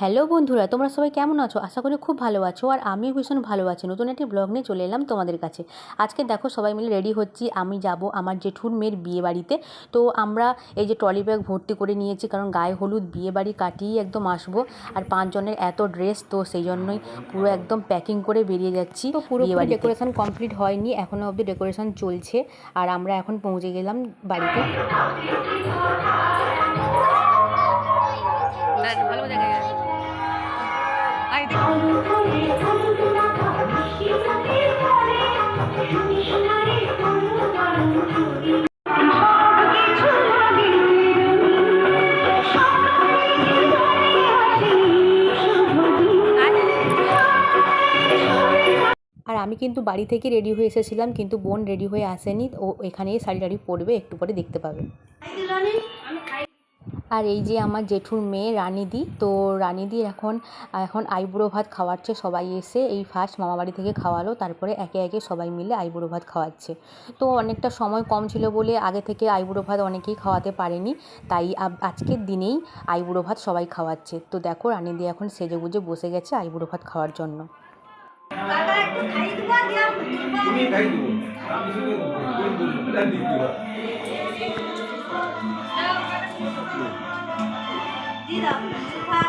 Hello বন্ধুরা তোমরা সবাই কেমন আছো? আশা করি খুব ভালো আছো আর আমিও ভীষণ ভালো আছি। নতুন একটি ব্লগ নিয়ে চলে এলাম তোমাদের কাছে। আজকে দেখো সবাই মিলে রেডি হচ্ছি। আমি যাব আমার জেঠুর মেয়ের বিয়ে বাড়িতে। তো আমরা এই যে ট্রলি ব্যাগ ভর্তি করে নিয়েছি কারণ গায়ে হলুদ বিয়ে বাড়ি কাটিয়েই একদম আসব। আর পাঁচজনের এত ড্রেস তো সেই জন্যই পুরো একদম প্যাকিং করে বেরিয়ে যাচ্ছি তো পুরো ডেকোরেশন কমপ্লিট হয়নি এখনও অবধি ডেকোরেশন চলছে। আর আমরা এখন পৌঁছে গেলাম বাড়িতে। আর আমি কিন্তু বাড়ি থেকে রেডি হয়ে এসেছিলাম, কিন্তু বোন রেডি হয়ে আসেনি ও এখানেই শাড়ি টাড়ি পরবে, একটু পরে দেখতে পাবে। আর এই যে আমার জেঠুর মেয়ে রানিদি তো রানিদি এখন এখন আইবুড়ো ভাত খাওয়াচ্ছে সবাই এসে এই ফার্স্ট মামাবাড়ি থেকে খাওয়ালো তারপরে একে একে সবাই মিলে আইবুড়ো ভাত খাওয়াচ্ছে তো অনেকটা সময় কম ছিল বলে আগে থেকে আইবুড়ো ভাত অনেকেই খাওয়াতে পারেনি তাই আজকের দিনেই আইবুড়ো ভাত সবাই খাওয়াচ্ছে তো দেখো রানিদি এখন সেজে গুজে বসে গেছে আইবুড়ো ভাত খাওয়ার জন্য আমি শুধু ha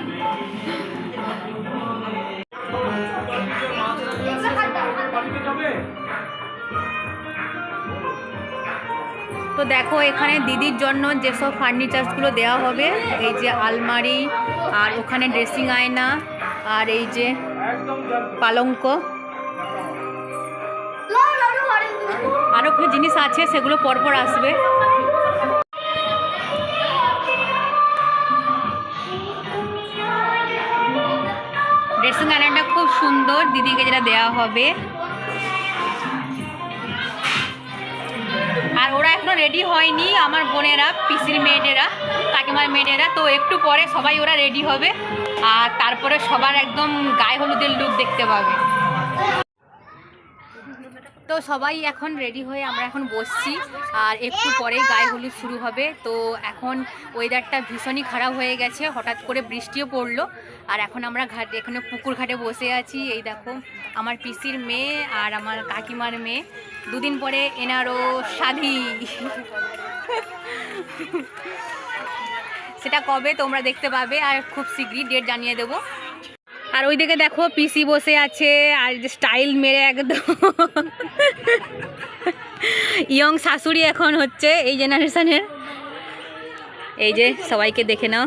দিয়ে তো দেখো এখানে দিদির জন্য যেসব ফার্নিচার্সগুলো দেওয়া হবে, এই যে আলমারি, আর ওখানে ড্রেসিং আয়না, আর এই যে পালঙ্ক। আরও কিছু জিনিস আছে, সেগুলো পরপর আসবে। ড্রেসিং আয়নাটা খুব সুন্দর, দিদিকে যেটা দেওয়া হবে। ওরা এখনও রেডি হয়নি, আমার বোনেরা, পিসির মেয়েরা কাকিমার মেয়েরা তো একটু পরে সবাই ওরা রেডি হবে। আর তারপরে সবার একদম গায়ে হলুদের লুক দেখতে পাবে। তো সবাই এখন রেডি হয়ে আমরা এখন বসছি, আর একটু পরে গায়ে হলুদ শুরু হবে। তো এখন ওয়েদারটা ভীষণই খারাপ হয়ে গেছে, হঠাৎ করে বৃষ্টিও পড়ল। আর এখন আমরা ঘাট, এখানে পুকুর ঘাটে বসে আছি। এই দেখো, আমার পিসির মেয়ে আর আমার কাকিমার মেয়ে। দুদিন পরে এনারও শাদি। সেটা কবে তোমরা দেখতে পাবে, আর খুব শীঘ্রই ডেট জানিয়ে দেবো। আর ওইদিকে দেখো পিসি বসে আছে আর স্টাইল মেরে একদম। ইয়ং শাশুড়ি এখন হচ্ছে এই জেনারেশনের এই যে সবাইকে দেখে নাও।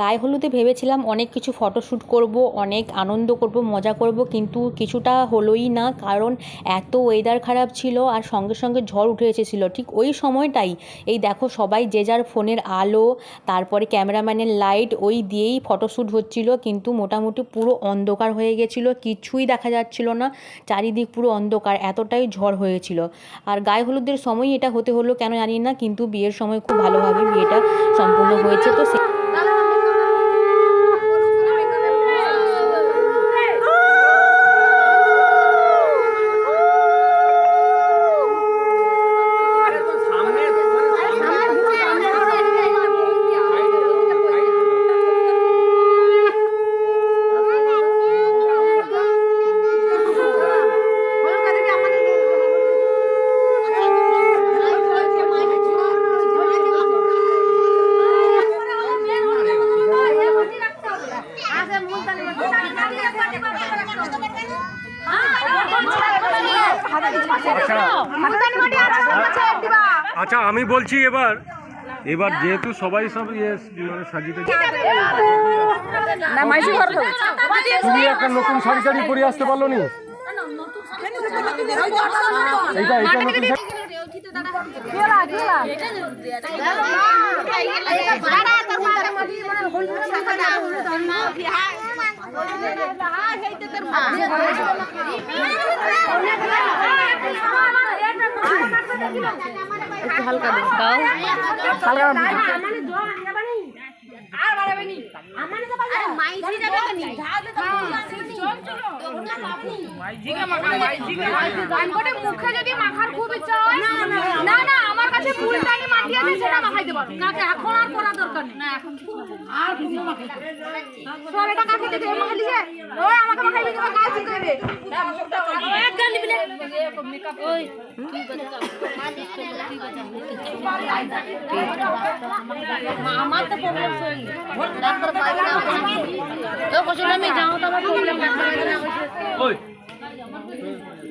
গায়ে হলুদে ভেবেছিলাম অনেক কিছু ফটোশ্যুট করব, অনেক আনন্দ করব, মজা করব, কিন্তু কিছুটা হলোই না, কারণ এত ওয়েদার খারাপ ছিল আর সঙ্গে সঙ্গে ঝড় উঠে এসেছিল। ঠিক ওই সময়টাই এই দেখো সবাই যে যার ফোনের আলো, তারপরে ক্যামেরাম্যানের লাইট ওই দিয়েই ফটোশ্যুট হচ্ছিল, কিন্তু মোটামুটি পুরো অন্ধকার হয়ে গেছিল, কিছুই দেখা যাচ্ছিল না, চারিদিক পুরো অন্ধকার, এতটাই ঝড় হয়েছিল। আর গায়ে হলুদের সময় এটা হতে হলো, কেন জানি না, কিন্তু বিয়ের সময় খুব ভালোভাবে বিয়েটা সম্পূর্ণ হয়েছে, তো সে আচ্ছা আমি বলছি এবার এবার যেহেতু সবাই সব ইয়ে মানে সাজিতে তুমি একটা নতুন শাড়ি শাড়ি পরে আসতে পারল নি? এইটা এইটা নতুন শাড়ি? একটু হালকা দাও হালকা মুখে যদি মাখার খুব ইচ্ছা হয় না না, আমার কাছে ফুলদানি মাটি আছে সেটা মাখাইতে পারো। কাকে? এখন আর করা দরকার নেই। আর কিছু মাখাইতে সর এটা কাকে দিতে মাখাই দিছে ওই আমাকে মাখাই দিতে কাজ ঠিক করবে এক গান দিবি ওই আমার তো প্রবলেম হই ডাক্তার পাইবে না তো কষ্ট আমি যাও তো আমার প্রবলেম না ওই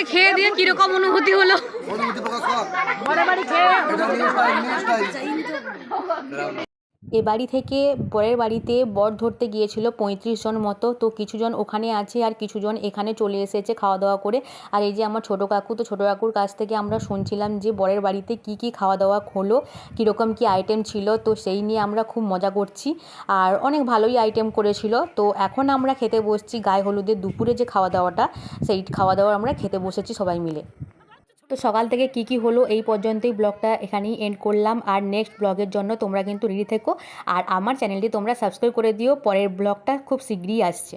বাড়িতে খেয়ে দিয়ে কীরকম অনুভূতি হলো? অনুমতি প্রকাশ কর। এ বাড়ি থেকে বরের বাড়িতে বর ধরতে গিয়েছিল পঁয়ত্রিশ জন মতো। তো কিছুজন ওখানে আছে আর কিছুজন এখানে চলে এসেছে খাওয়া দাওয়া করে। আর এই যে আমার ছোটো কাকু, তো ছোটো কাকুর কাছ থেকে আমরা শুনছিলাম যে বরের বাড়িতে কি কি খাওয়া দাওয়া হলো, কীরকম কি আইটেম ছিল, তো সেই নিয়ে আমরা খুব মজা করছি। আর অনেক ভালোই আইটেম করেছিল। তো এখন আমরা খেতে বসছি গায়ে হলুদের দুপুরে যে খাওয়া দাওয়াটা সেই খাওয়া দাওয়া আমরা খেতে বসেছি সবাই মিলে। তো সকাল থেকে কি কি হলো এই পর্যন্তই ব্লগটা এখানেই এন্ড করলাম। আর নেক্সট ব্লগের জন্য তোমরা কিন্তু রেডি থেকো। আর আমার চ্যানেলটি তোমরা সাবস্ক্রাইব করে দিও। পরের ব্লগটা খুব শীঘ্রই আসছে।